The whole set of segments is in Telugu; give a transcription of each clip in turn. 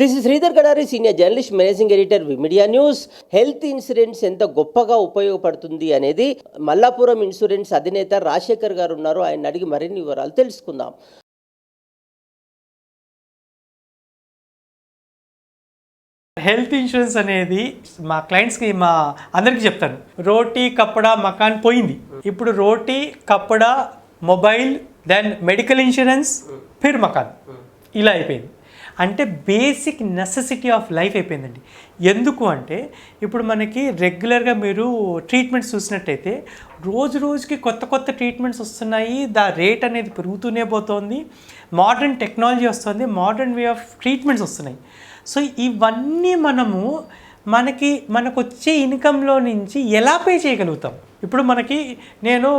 This is Sridhar Gadari senior journalist managing editor media news health insurance ఎంత గొప్పగా ఉపయోగపడుతుంది అనేది మల్లాపురం ఇన్సూరెన్స్ అధినేత రాజశేఖర్ గారు ఉన్నారు. ఆయన అడిగి మరిన్ని వివరాలు తెలుసుకుందాం. హెల్త్ ఇన్సూరెన్స్ అనేది మా క్లయింట్స్కి మా అందరికీ చెప్తాను. రోటీ కప్పడా మకాన్ పోయింది. ఇప్పుడు రోటీ కప్పడా మొబైల్ దెన్ మెడికల్ ఇన్సూరెన్స్ ఫిర్ మకాన్. ఇలా అయిపోయింది. అంటే బేసిక్ నెససిటీ ఆఫ్ లైఫ్ అయిపోయిందండి. ఎందుకు అంటే ఇప్పుడు మనకి రెగ్యులర్గా మీరు ట్రీట్మెంట్స్ చూసినట్టయితే రోజు రోజుకి కొత్త కొత్త ట్రీట్మెంట్స్ వస్తున్నాయి దా రేట్ అనేది పెరుగుతూనే పోతుంది మోడర్న్ టెక్నాలజీ వస్తుంది మోడర్న్ వే ఆఫ్ ట్రీట్మెంట్స్ వస్తున్నాయి. సో ఇవన్నీ మనము మనకి మనకు వచ్చే ఇన్కంలో నుంచి ఎలా పే చేయగలుగుతాం? ఇప్పుడు మనకి నేను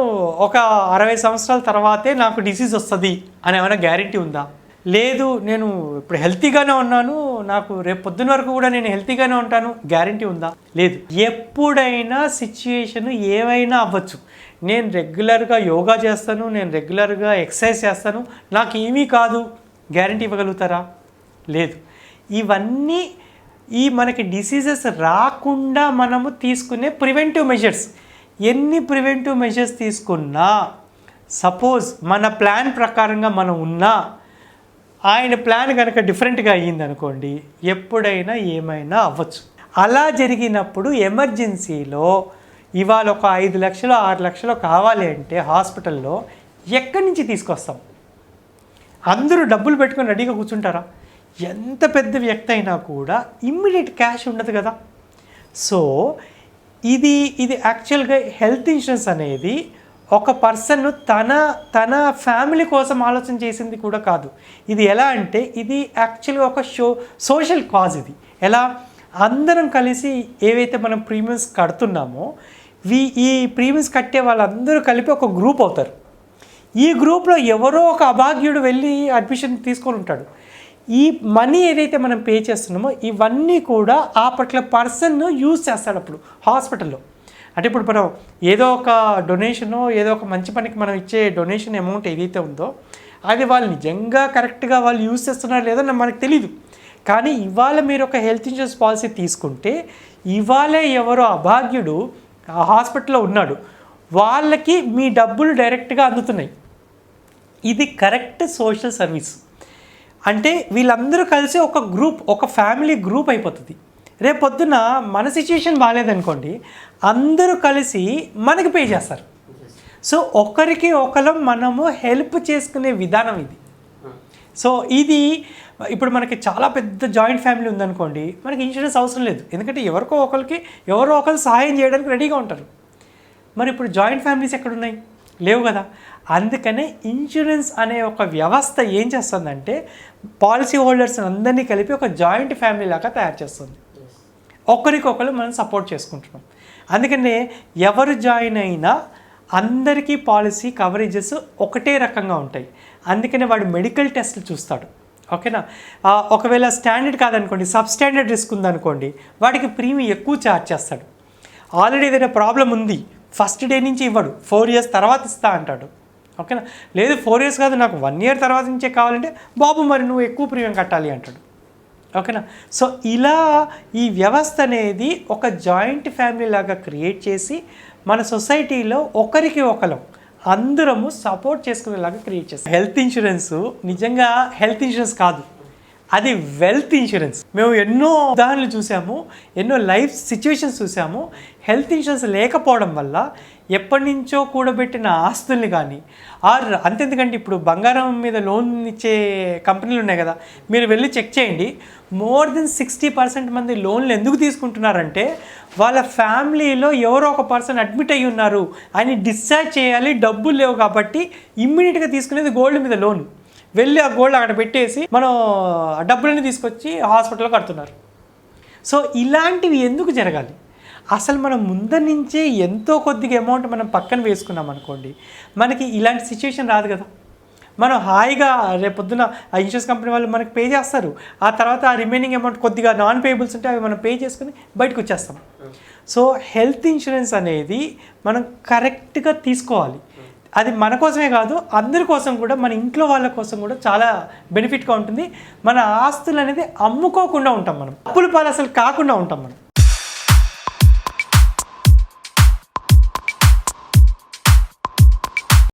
ఒక అరవై సంవత్సరాల తర్వాతే నాకు డిసీజ్ వస్తుంది అని ఏమైనా గ్యారంటీ ఉందా? లేదు నేను ఇప్పుడు హెల్తీగానే ఉన్నాను నాకు రేపు పొద్దున వరకు కూడా నేను హెల్తీగానే ఉంటాను గ్యారంటీ ఉందా? లేదు. ఎప్పుడైనా సిచ్యుయేషన్ ఏమైనా అవ్వచ్చు. నేను రెగ్యులర్గా యోగా చేస్తాను నేను రెగ్యులర్గా ఎక్సర్సైజ్ చేస్తాను నాకు ఏమీ కాదు. గ్యారంటీ ఇవ్వగలుగుతారా? లేదు. ఇవన్నీ ఈ మనకి డిసీజెస్ రాకుండా మనము తీసుకునే ప్రివెంటివ్ మెజర్స్. ఎన్ని ప్రివెంటివ్ మెజర్స్ తీసుకున్నా సపోజ్ మన ప్లాన్ ప్రకారంగా మనం ఉన్నా ఆయన ప్లాన్ కనుక డిఫరెంట్గా అయ్యింది అనుకోండి ఎప్పుడైనా ఏమైనా అవ్వచ్చు. అలా జరిగినప్పుడు ఎమర్జెన్సీలో ఇవాళ ఒక ఐదు లక్షలు ఆరు లక్షలు కావాలి అంటే హాస్పిటల్లో ఎక్కడి నుంచి తీసుకొస్తాం? అందరూ డబ్బులు పెట్టుకొని రెడీగా కూర్చుంటారా? ఎంత పెద్ద వ్యక్తి అయినా కూడా ఇమ్మీడియట్ క్యాష్ ఉండదు కదా. సో ఇది ఇది యాక్చువల్గా హెల్త్ ఇన్సూరెన్స్ అనేది ఒక పర్సన్ తన తన ఫ్యామిలీ కోసం ఆలోచన చేసింది కూడా కాదు. ఇది ఎలా అంటే ఇది యాక్చువల్గా ఒక షో సోషల్ కాజ్ ఇది. ఎలా? అందరం కలిసి ఏవైతే మనం ప్రీమియమ్స్ కడుతున్నామో వీ ఈ ప్రీమియమ్స్ కట్టే వాళ్ళందరూ కలిపి ఒక గ్రూప్ అవుతారు. ఈ గ్రూప్లో ఎవరో ఒక అభాగ్యుడు వెళ్ళి అడ్మిషన్ తీసుకొని ఉంటాడు. ఈ మనీ ఏదైతే మనం పే చేస్తున్నామో ఇవన్నీ కూడా ఆ పట్ల పర్సన్ యూజ్ చేస్తాడు అప్పుడు హాస్పిటల్లో అంటే ఇప్పుడు మనం ఏదో ఒక డొనేషను ఏదో ఒక మంచి పనికి మనం ఇచ్చే డొనేషన్ అమౌంట్ ఏదైతే ఉందో అది వాళ్ళు నిజంగా కరెక్ట్గా వాళ్ళు యూజ్ చేస్తున్నారో లేదో నాకు మనకు తెలియదు కానీ ఇవాళ మీరు ఒక హెల్త్ ఇన్సూరెన్స్ పాలసీ తీసుకుంటే ఇవాళే ఎవరో అభాగ్యుడు ఆ హాస్పిటల్లో ఉన్నాడు. వాళ్ళకి మీ డబ్బులు డైరెక్ట్గా అందుతున్నాయి. ఇది కరెక్ట్ సోషల్ సర్వీస్ అంటే వీళ్ళందరూ కలిసి ఒక గ్రూప్ ఒక ఫ్యామిలీ గ్రూప్ అయిపోతుంది. రేపు పొద్దున మన సిచ్యుయేషన్ బాగాలేదనుకోండి అందరూ కలిసి మనకి పే చేస్తారు. సో ఒకరికి ఒకరం మనము హెల్ప్ చేసుకునే విధానం ఇది. సో ఇది ఇప్పుడు మనకి చాలా పెద్ద జాయింట్ ఫ్యామిలీ ఉందనుకోండి మనకి ఇన్సూరెన్స్ అవసరం లేదు. ఎందుకంటే ఎవరికో ఒకరికి ఎవరో ఒకరు సహాయం చేయడానికి రెడీగా ఉంటారు. మరి ఇప్పుడు జాయింట్ ఫ్యామిలీస్ ఎక్కడున్నాయి? లేవు కదా. అందుకనే ఇన్సూరెన్స్ అనే ఒక వ్యవస్థ ఏం చేస్తుందంటే పాలసీ హోల్డర్స్ అందరినీ కలిపి ఒక జాయింట్ ఫ్యామిలీ లాగా తయారు చేస్తుంది. ఒకరికొకరు మనం సపోర్ట్ చేసుకుంటున్నాం. అందుకనే ఎవరు జాయిన్ అయినా అందరికీ పాలసీ కవరేజెస్ ఒకటే రకంగా ఉంటాయి. అందుకనే వాడు మెడికల్ టెస్ట్లు చూస్తాడు. ఓకేనా? ఒకవేళ స్టాండర్డ్ కాదనుకోండి సబ్ స్టాండర్డ్ రిస్క్ ఉందనుకోండి వాడికి ప్రీమియం ఎక్కువ ఛార్జ్ చేస్తాడు. ఆల్రెడీ ఏదైనా ప్రాబ్లం ఉంది ఫస్ట్ డే నుంచి ఇవ్వడు ఫోర్ ఇయర్స్ తర్వాత ఇస్తా అంటాడు. ఓకేనా? లేదు ఫోర్ ఇయర్స్ కాదు నాకు వన్ ఇయర్ తర్వాత నుంచే కావాలంటే బాబు మరి నువ్వు ఎక్కువ ప్రీమియం కట్టాలి అంటాడు. ఓకేనా? సో ఇలా ఈ వ్యవస్థ అనేది ఒక జాయింట్ ఫ్యామిలీ లాగా క్రియేట్ చేసి మన సొసైటీలో ఒకరికి ఒకరం అందరము సపోర్ట్ చేసుకునేలాగా క్రియేట్ చేస్తాం. హెల్త్ ఇన్సూరెన్స్ నిజంగా హెల్త్ ఇన్సూరెన్స్ కాదు. అది వెల్త్ ఇన్సూరెన్స్ మేము ఎన్నో ఉదాహరణలు చూసాము ఎన్నో లైఫ్ సిచ్యువేషన్స్ చూసాము. హెల్త్ ఇన్సూరెన్స్ లేకపోవడం వల్ల ఎప్పటి నుంచో కూడబెట్టిన ఆస్తుల్ని కానీ ఆర్ అంతెందుకంటే ఇప్పుడు బంగారం మీద లోన్ ఇచ్చే కంపెనీలు ఉన్నాయి కదా మీరు వెళ్ళి చెక్ చేయండి. మోర్ దెన్ సిక్స్టీ పర్సెంట్ మంది లోన్లు ఎందుకు తీసుకుంటున్నారంటే వాళ్ళ ఫ్యామిలీలో ఎవరో ఒక పర్సన్ అడ్మిట్ అయ్యి ఉన్నారు. అని డిశ్చార్జ్ చేయాలి డబ్బులు లేవు కాబట్టి ఇమ్మీడియట్గా తీసుకునేది గోల్డ్ మీద లోన్ వెళ్ళి ఆ గోల్డ్ అక్కడ పెట్టేసి మనం డబ్బులని తీసుకొచ్చి హాస్పిటల్లో కడుతున్నారు. సో ఇలాంటివి ఎందుకు జరగాలి? అసలు మనం ముందర నుంచే ఎంతో కొద్దిగా అమౌంట్ మనం పక్కన వేసుకున్నాం అనుకోండి మనకి ఇలాంటి సిచ్యువేషన్ రాదు కదా. మనం హాయిగా రేపొద్దున ఆ ఇన్సూరెన్స్ కంపెనీ వాళ్ళు మనకి పే చేస్తారు. ఆ తర్వాత ఆ రిమైనింగ్ అమౌంట్ కొద్దిగా నాన్ పేయబుల్స్ ఉంటే అవి మనం పే చేసుకుని బయటకు వచ్చేస్తాం. సో హెల్త్ ఇన్సూరెన్స్ అనేది మనం కరెక్ట్గా తీసుకోవాలి. అది మన కోసమే కాదు అందరి కోసం కూడా మన ఇంట్లో వాళ్ళ కోసం కూడా చాలా బెనిఫిట్గా ఉంటుంది. మన ఆస్తులు అనేది అమ్ముకోకుండా ఉంటాం మనం. అప్పుల పాలు అసలు కాకుండా ఉంటాం మనం.